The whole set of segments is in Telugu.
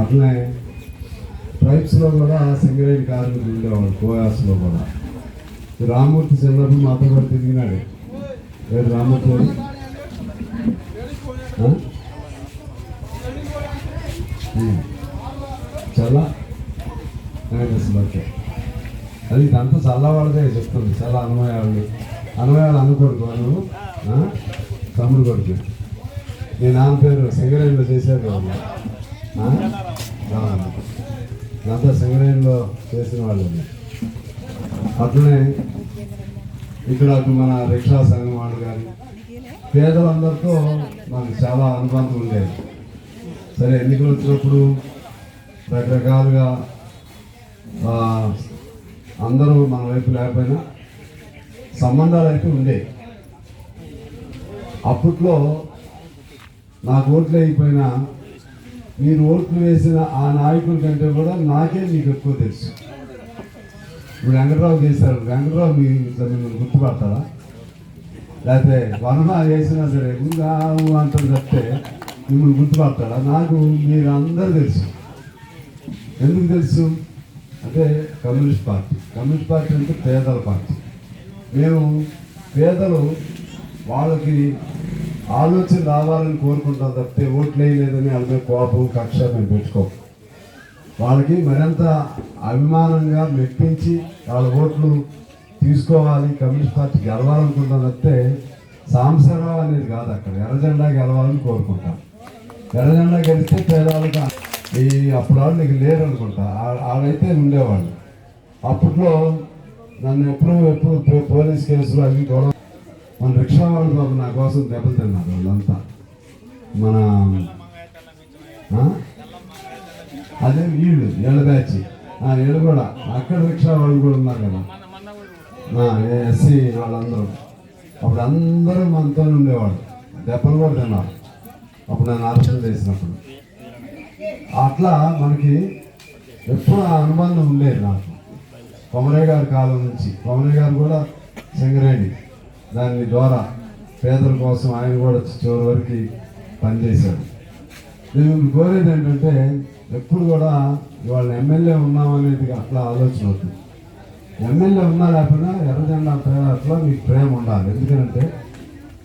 అట్లే ట్రైబ్స్లో కూడా సింగరేణి కార్మికులు ఉండేవాళ్ళు కోయాస్లో కూడా. రామూర్తి చంద్రబాబు మాతో కూడా తిరిగినాడు. లేదు రామూర్తి గారు? చాలా. ఓకే అది ఇదంతా చల్లవాళ్ళదే చెప్తుంది చాలా అనుమయాళ్ళు అనుమయాలు అనుకోడు నువ్వు తమ్ముడు కొడుకు. నేను నాన్న పేరు సింగరేణిలో చేశారు కదా ఇదంతా సింగరేణిలో చేసిన వాళ్ళు అట్లనే ఇక్కడ మన రిక్షా సంఘం వాళ్ళు కానీ పేదలందరితో మనకు చాలా అనుబంధం ఉండేది. సరే ఎన్నికలు వచ్చినప్పుడు రకరకాలుగా అందరూ మన వైపు లేకపోయినా సంబంధాలు అయితే ఉండేవి అప్పట్లో నాకు ఓట్లు అయిపోయినా మీరు ఓట్లు వేసిన ఆ నాయకుల కంటే కూడా నాకే మీకు ఎక్కువ తెలుసు. ఇప్పుడు వెంకటరావు చేశారు. వెంకటరావు మీ మిమ్మల్ని గుర్తుపడతారా? లేకపోతే వర్మ చేసినా సరే ఉందా అంటారు చెప్తే మిమ్మల్ని గుర్తుపడతాడా నాకు మీరు అందరూ తెలుసు. ఎందుకు తెలుసు? అంటే కమ్యూనిస్ట్ పార్టీ. కమ్యూనిస్ట్ పార్టీ అంటే పేదల పార్టీ. మేము పేదలు వాళ్ళకి ఆలోచన రావాలని కోరుకుంటాం తప్పితే ఓట్లు వేయలేదని వాళ్ళ మీద కోపం కక్ష మేము పెట్టుకోం. వాళ్ళకి మరింత అభిమానంగా మెప్పించి వాళ్ళ ఓట్లు తీసుకోవాలి కమ్యూనిస్ట్ పార్టీ గెలవాలనుకుంటాం తప్పితే సాంసరావు అనేది కాదు అక్కడ. ఎర్రజెండా గెలవాలని కోరుకుంటాం. ఎర్రజెండా గెలిస్తే పేదవాళ్ళకి ఈ అప్పుడు వాళ్ళు నీకు లేరు అనుకుంటా. ఆడైతే ఉండేవాళ్ళు. అప్పట్లో నన్ను ఎప్పుడు ఎప్పుడు పోలీస్ కేసులు అవి గొడవ మన రిక్షా వాళ్ళు పాపం నా కోసం దెబ్బలు తిన్నారు వాళ్ళంతా. మన అదే వీళ్ళు ఏళ్ళ బ్యాచ్. ఆ, వీళ్ళు కూడా. అక్కడ రిక్షా వాళ్ళు కూడా ఉన్నారు కదా. ఎస్సీ వాళ్ళందరూ. అప్పుడు అందరూ మనతో ఉండేవాళ్ళు. దెబ్బలు కూడా తిన్నారు. అప్పుడు నన్ను అరెస్ట్ చేసినప్పుడు. అట్లా మనకి ఎప్పుడు ఆ అనుబంధం ఉండేది నాకు. కొమరయ్య గారి కాలం నుంచి. కొమరయ్య గారు కూడా సింగరేణి. దాని ద్వారా పేదల కోసం ఆయన కూడా చివరి వరకు పనిచేశాడు. నేను కోరేది ఏంటంటే ఎప్పుడు కూడా ఇవాళ ఎమ్మెల్యే ఉన్నామనేది అట్లా ఆలోచన అవుతుంది ఎమ్మెల్యే ఉన్నా లేకపోయినా ఎర్రజెండా పేదట్లో మీకు ప్రేమ ఉండాలి. ఎందుకంటే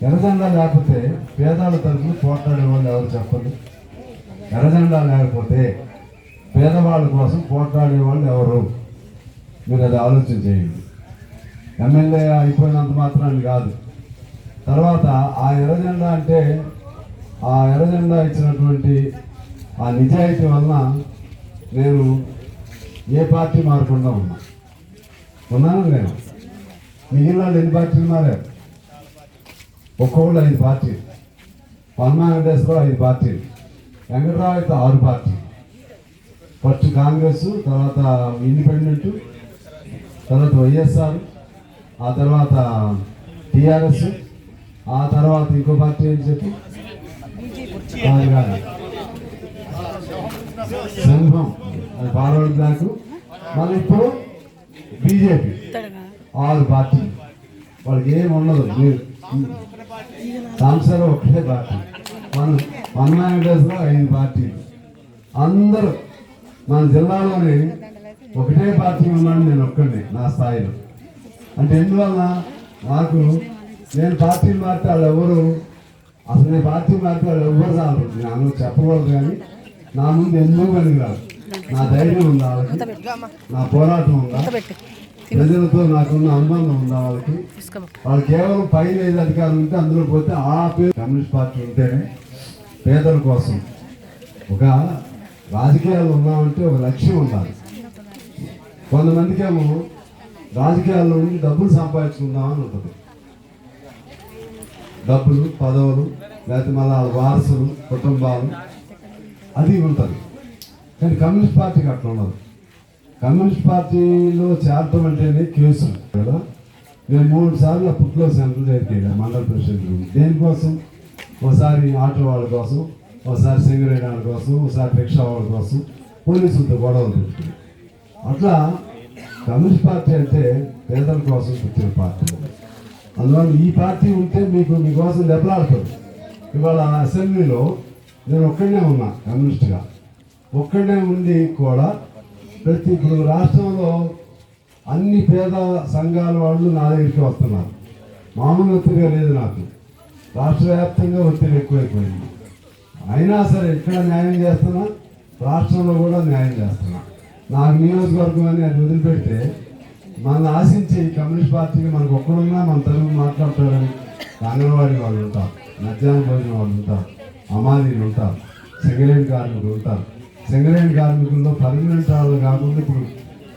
ఎర్రజెండా లేకపోతే పేదల తరఫున పోట్లాడే వాళ్ళు ఎవరు చెప్పండి? ఎర్రజెండా లేకపోతే పేదవాళ్ళ కోసం పోట్లాడే వాళ్ళు ఎవరు? మీరు అది ఆలోచన చేయండి. ఎమ్మెల్యే అయిపోయినంత మాత్రాన్ని కాదు. తర్వాత ఆ ఎర్రజెండా అంటే ఆ ఎర్రజెండా ఇచ్చినటువంటి ఆ నిజాయితీ వలన నేను ఏ పార్టీ మారకుండా ఉన్నా. ఉన్నాను నేను మిగిలిన వాళ్ళు ఎన్ని పార్టీలు మారారు? ఒక్కొక్కళ్ళు ఐదు పార్టీలు. పద్మా వెంకటేశ్వరరావు ఐదు పార్టీలు. వెంకటరావు అయితే ఆరు పార్టీలు. ఫస్ట్ కాంగ్రెస్ తర్వాత ఇండిపెండెంట్ తర్వాత వైఎస్ఆర్ ఆ తర్వాత టిఆర్ఎస్ ఆ తర్వాత ఇంకో పార్టీ ఏం చెప్పి? సింహం కాదు అది బ్లాక్. మళ్ళీ ఇప్పుడు బీజేపీ. ఆల్ పార్టీ వాళ్ళకి ఏం ఉండదు మీరు. సంసారం ఒకటే పార్టీ. మన వన్ డేస్లో ఐదు పార్టీలు. అందరూ మన జిల్లాలోని ఒకటే పార్టీ ఉన్నాను నేను ఒక్కడిని నా స్థాయిలో. అంటే ఎందువల్ల? నాకు నేను పార్టీలు మారితే వాళ్ళు ఎవరు? అసలు నేను పార్టీ మారితే వాళ్ళు ఎవరు రాదు నేను చెప్పకూడదు కానీ నా ముందు ఎందుకు పనికిరాదు నా ధైర్యం ఉందా వాళ్ళకి? నా పోరాటం ఉందా? ప్రజలతో నాకున్న అనుబంధం ఉందా వాళ్ళకి? వాళ్ళు కేవలం పైన ఏది అధికారం ఉంటే అందులో పోతే ఆ పేరు కమ్యూనిస్ట్ పార్టీ ఉంటేనే పేదల కోసం ఒక రాజకీయాలు ఉన్నామంటే ఒక లక్ష్యం ఉండాలి. కొంతమందికేమో రాజకీయాల్లో ఉండి డబ్బులు సంపాదించుకుందామని ఉంటుంది. డబ్బులు పదవులు లేకపోతే మళ్ళీ వాళ్ళ వారసులు కుటుంబాలు అది ఉంటుంది. కానీ కమ్యూనిస్ట్ పార్టీకి అట్లా ఉండదు. కమ్యూనిస్ట్ పార్టీలో చేరటం అంటేనే కేసు కదా. నేను మూడు సార్లు పుట్లో సెంటర్ దగ్గరికి మండల ప్రెసిడెంట్ దేనికోసం? ఒకసారి ఆటో వాళ్ళ కోసం ఒకసారి సింగరేట్ వాళ్ళ కోసం ఒకసారి రిక్షా వాళ్ళ కోసం. పోలీసులతో గొడవలు పెట్టుకుని అట్లా కమ్యూనిస్ట్ పార్టీ అంటే పేదల కోసం పుట్టిన పార్టీ. అందువల్ల ఈ పార్టీ ఉంటే మీకు మీకోసం దెబ్బలాడుతుంది ఇవాళ అసెంబ్లీలో నేను ఒక్కడనే ఉన్నా కమ్యూనిస్ట్గా. ఒక్కడనే ఉండి కూడా ప్రతి ఇప్పుడు రాష్ట్రంలో అన్ని పేద సంఘాల వాళ్ళు నా దగ్గరికి వస్తున్నారు. మామూలు ఒత్తిడిగా లేదు నాకు. రాష్ట్ర వ్యాప్తంగా ఒత్తిడి ఎక్కువైపోయింది. అయినా సరే ఇక్కడ న్యాయం చేస్తున్నా రాష్ట్రంలో కూడా న్యాయం చేస్తున్నా. నాకు నియోజకవర్గం అని అది వదిలిపెడితే మనం ఆశించి కమ్యూనిస్ట్ పార్టీకి మనకు ఒక్కడున్నా మన తెలుగు మాట్లాడతారని అంగన్వాడీ వాళ్ళు ఉంటారు మధ్యాహ్న భోజనం వాళ్ళు ఉంటారు అమాదీలు ఉంటారు సింగరేణి కార్మికులు ఉంటారు. సింగరేణి కార్మికుల్లో పర్మనెంట్ వాళ్ళు కాకుండా ఇప్పుడు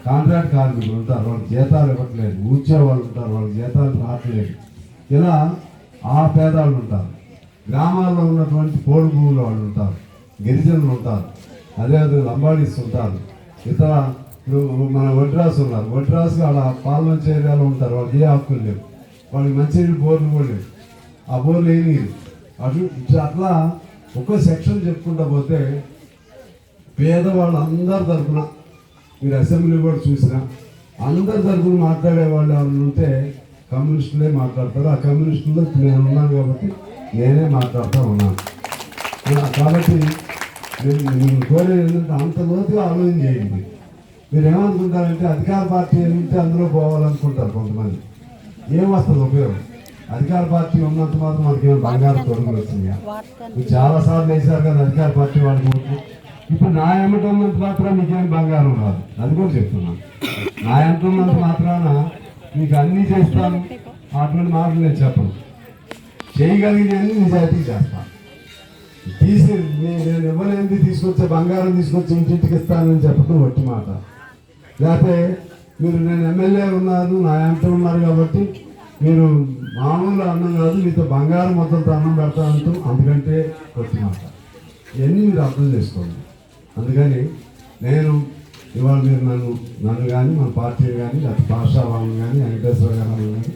కాంట్రాక్ట్ కార్మికులు ఉంటారు వాళ్ళకి జీతాలు ఇవ్వట్లేదు ఊర్చే వాళ్ళు ఉంటారు వాళ్ళకి జీతాలు రావట్లేదు. ఇలా ఆ పేదవాళ్ళు ఉంటారు. గ్రామాల్లో ఉన్నటువంటి పోడు భూముల వాళ్ళు ఉంటారు గిరిజనులు ఉంటారు అదేవిధంగా లంబాడీస్ ఉంటారు. ఇతర మన వడ్రాసు ఉన్నారు. వడ్రాసులు అలా పాల్మంచ ఏరియాలో ఉంటారు. వాళ్ళకి ఏ హక్కులు లేవు. వాళ్ళకి మంచినీళ్ళు బోర్లు కూడా లేవు. ఆ బోర్లు ఏమి అటు అట్లా ఒక్కో సెక్షన్ చెప్పుకుంటా పోతే పేదవాళ్ళు అందరి తరఫున మీరు అసెంబ్లీ కూడా చూసినా అందరి తరఫున మాట్లాడే వాళ్ళు ఎవరు ఉంటే కమ్యూనిస్టులే మాట్లాడతారు. ఆ కమ్యూనిస్టుల్లో నేను ఉన్నాను కాబట్టి నేనే మాట్లాడుతూ ఉన్నాను. కాబట్టి నేను నేను కోరేది ఏంటంటే అంత లోతుగా ఆలోచన చేయండి మీరు ఏమనుకుంటారంటే అధికార పార్టీ ఉంటే అందులో పోవాలనుకుంటారు కొంతమంది. ఏం వస్తుంది ఉపయోగం? అధికార పార్టీ ఉన్నంత మాత్రం మనకేమో బంగారు తొడుగులు వచ్చింది మీరు చాలా సార్లు వేశారు కదా అధికార పార్టీ వాళ్ళకి ఇప్పుడు నా ఎమ్మట ఉన్నంత మాత్రం మీకేం బంగారం రాదు. అది కూడా చెప్తున్నాను నా ఎంత ఉన్నంత మాత్రాన మీకు అన్నీ చేస్తాను. అటువంటి మాటలు నేను చెప్పను. చేయగలిగినవి నిజాయితీ చేస్తాను. తీసి నేను ఇవ్వలేనిది తీసుకొచ్చే బంగారం తీసుకొచ్చి ఇంటింటికి ఇస్తానని చెప్పడం వట్టి మాట. లేకపోతే మీరు నేను ఎమ్మెల్యే ఉన్నారు నా ఎంత ఉన్నారు కాబట్టి మీరు మామూలు అన్నం కాదు మీతో బంగారం మొత్తంతో అన్నం పెడతానంటూ అందుకంటే కొట్టి మాట. ఇవన్నీ మీరు అర్థం చేసుకోండి. అందుకని నేను ఇవాళ మీరు నన్ను నన్ను కానీ మన పార్టీని కానీ లేకపోతే భాషా వాళ్ళని కానీ వెంకటేశ్వర గారు కానీ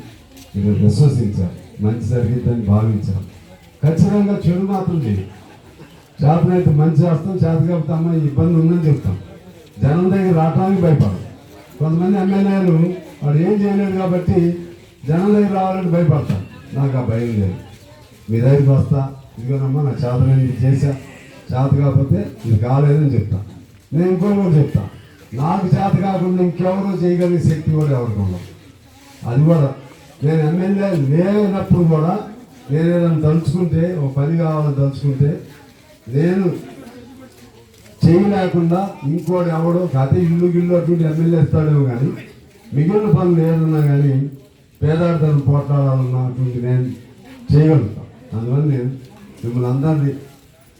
మీరు విశ్వసించారు మంచి జరిగిందని భావించారు ఖచ్చితంగా చెడు మాత్రం చేయండి చేతనైతే మంచి చేస్తాం చేత కాబట్టి ఇబ్బంది ఉందని చెప్తాం. జనం దగ్గర రావడానికి భయపడదు కొంతమంది ఎమ్మెల్యేలు వాడు ఏం చేయలేడు కాబట్టి జనం దగ్గర రావాలంటే భయపడతాం నాకు ఆ భయం లేదు. మీ దగ్గరికి వస్తా ఇదిగోనమ్మా నా చేతనైంది ఇది చేశా. చేత కాకపోతే ఇది కాలేదని చెప్తా. నేను ఇంకోటి కూడా చెప్తా. నాకు చేత కాకుండా ఇంకెవరో చేయగలిగే శక్తి కూడా ఎవరికి ఉండదు. అది కూడా నేను ఎమ్మెల్యే లేనప్పుడు కూడా నేను ఏదైనా తలుచుకుంటే ఒక పని కావాలని తలుచుకుంటే నేను చేయలేకుండా ఇంకోటి ఎవడో కథ ఇల్లు గిల్లు అటువంటి ఎమ్మెల్యే ఇస్తాడేమో కానీ మిగిలిన పనులు ఏదన్నా కానీ పేదార్థాలు పోట్లాడాలన్నా అటువంటి నేను చేయగలుగుతాను అందువల్ల నేను మిమ్మల్ని అందరినీ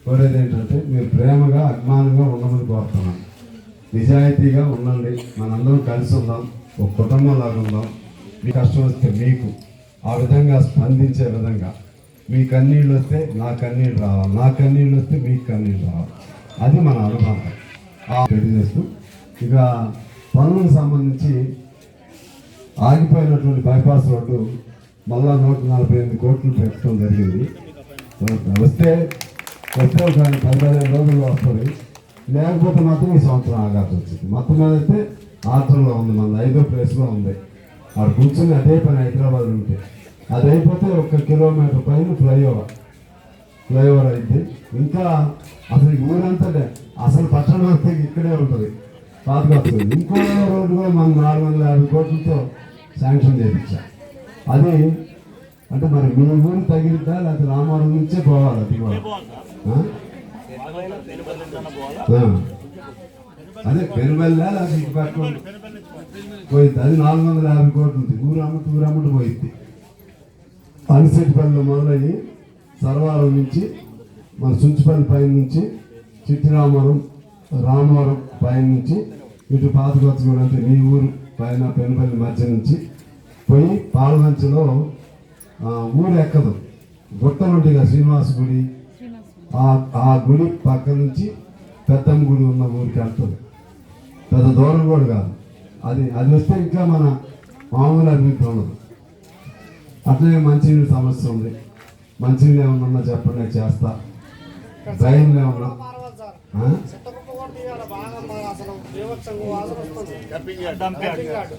కోరేది ఏంటంటే మీరు ప్రేమగా అభిమానంగా ఉండమని కోరుతున్నాను. నిజాయితీగా ఉండండి. మనందరం కలిసి ఉందాం. ఒక కుటుంబం లాగా ఉందాం. మీ కష్టం వస్తే మీకు ఆ విధంగా స్పందించే విధంగా మీ కన్నీళ్ళు వస్తే నా కన్నీళ్ళు రావాలి. నా కన్నీళ్ళు వస్తే మీకు కన్నీళ్ళు రావాలి. అది మన అనుభవం. తెలియజేస్తూ ఇక పనులకు సంబంధించి ఆగిపోయినటువంటి బైపాస్ రోడ్డు మళ్ళా నూట నలభై ఎనిమిది కోట్లు పెట్టడం జరిగింది. వస్తే వస్తే ఒక పది పదిహేను రోజుల్లో వస్తుంది. లేకపోతే మాత్రం ఈ సంవత్సరం ఆగాల్సి వచ్చింది. మొత్తం మీద అయితే ఆత్రంలో ఉంది. మన ఐదో ప్లేస్లో ఉంది. అక్కడ కూర్చొని అదే పని హైదరాబాద్ ఉంటే అది అయిపోతే ఒక కిలోమీటర్ పైన ఫ్లైఓవర్. ఫ్లైఓవర్ అయింది. ఇంకా అసలు ఊరంతా అసలు పట్టణం వస్తే ఇక్కడే ఉంటుంది. పాతకొస్తుంది ఇంకో రోడ్డు కూడా మనం నాలుగు వందల యాభై కోట్లతో శాంక్షన్ చేయించా. అది అంటే మరి మీ ఊరు తగిలిద్దా లేకపోతే రామారం నుంచే పోవాలి అది కూడా అదే పెనుబల్లా లేకపోతే ఇటు పట్టుకోండి పోయింది. అది నాలుగు వందల యాభై కోట్లు ఉంది. ఊరు అమ్మటి ఊరు అమ్మటి పోయింది. అనిసెట్టిపల్లిలో మొదలయ్యి సర్వారం నుంచి మన చుంచుపల్లి పైన నుంచి చిట్టిరామవరం రామవరం పైన నుంచి ఇటు పాతకొత్తగూడ అంటే మీ ఊరు పైన పెనుపల్లి మధ్య నుంచి పోయి పాలమంచలో ఊరు ఎక్కదు. గుట్టలు ఉంటాయి కదా శ్రీనివాస గుడి. ఆ ఆ గుడి పక్క నుంచి పెద్దమ్మ గుడి ఉన్న ఊరికి వెళ్తుంది. పెద్ద దూరం కూడా కాదు. అది అది వస్తే ఇంకా మన మామూలు అభివృద్ధి ఉండదు. అట్లనే మంచినీళ్ళ సమస్య ఉంది. మంచినీళ్ళు ఏమన్నా చెప్పండి నేను చేస్తా. డ్రైన్లు ఏమన్నా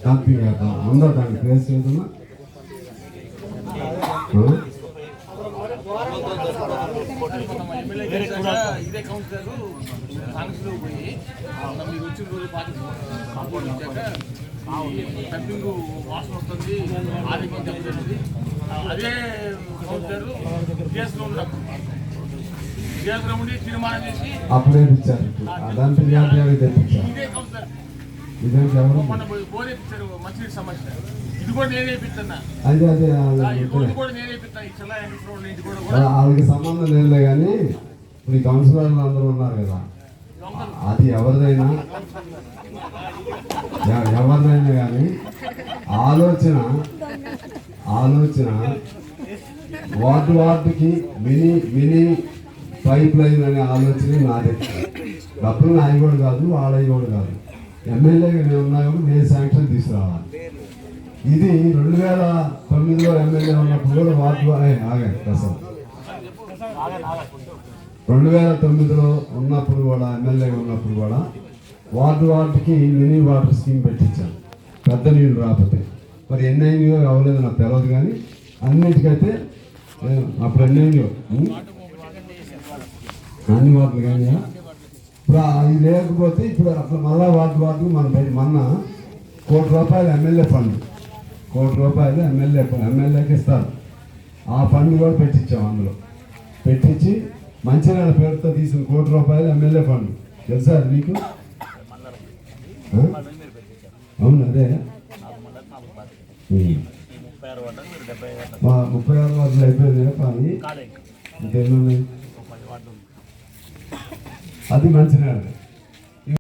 డంపింగ్ ఉందా దానికి ప్లేస్ ఏదన్నా ఇదే డంపింగ్ వాసన వస్తుంది ఆరోగ్యం దెబ్బతింటుంది. అదే కౌన్సిలర్ విదేశంలో ఉన్నారు విదేశంలో ఉండి తీర్మానం చేసి అప్పుడే ఇచ్చారు ఇదే కౌన్సిలర్. మొన్న బోరేపించారు మంచినీటి సమస్య. ఇది కూడా నేనే ఇప్పిస్తున్నా అదే అదే రోజు కూడా నేనే ఇప్పిస్తాను ఈ చెల్ల కూడా వాళ్ళకి సంబంధం లేదులే కానీ ఇప్పుడు ఈ కౌన్సిలర్లు అందరూ ఉన్నారు కదా. అది ఎవరిదైనా? ఎవరినైనా ఎవరిదైనా కానీ ఆలోచన ఆలోచన వార్డు వార్డుకి మినీ మినీ పైప్ లైన్ అనే ఆలోచన నాదే డబ్బులు నాయి కాదు వాళ్ళవి కాదు. ఎమ్మెల్యేగా నేను ఉన్నా కూడా నేను శాంక్షన్ తీసుకురావాలి. ఇది రెండు వేల తొమ్మిదిలో ఎమ్మెల్యే ఉన్నప్పుడు కూడా వార్డు వా- ఏ, ప్రసాద్ రెండు వేల తొమ్మిదిలో ఉన్నప్పుడు కూడా ఎమ్మెల్యేగా ఉన్నప్పుడు కూడా వార్డు వార్డుకి మినీ వాటర్ స్కీమ్ పెట్టించాను పెద్ద నీళ్ళు రాకపోతే. మరి ఎన్ని అవ్వలేదు నాకు తెలియదు కానీ అన్నిటికైతే అప్పుడు ఎన్ని అన్ని వార్డులు కానీ ఇప్పుడు అది లేకపోతే ఇప్పుడు అట్లా మళ్ళా వార్డు వార్డుకు మన మొన్న కోటి రూపాయలు ఎమ్మెల్యే ఫండ్. కోటి రూపాయలు ఎమ్మెల్యే ఎమ్మెల్యేకి ఇస్తారు. ఆ ఫండ్ కూడా పెట్టించాం అందులో. పెట్టించి మంచిర్యాల పేరుతో తీసిన కోటి రూపాయలు ఎమ్మెల్యే ఫండ్. తెలుసా మీకు? అవును అదే. మా ముప్పై ఆరు వార్డులు అయిపోయింది కానీ? ఇంకెన్ని ఉన్నాయి. అది మంచిర్యాల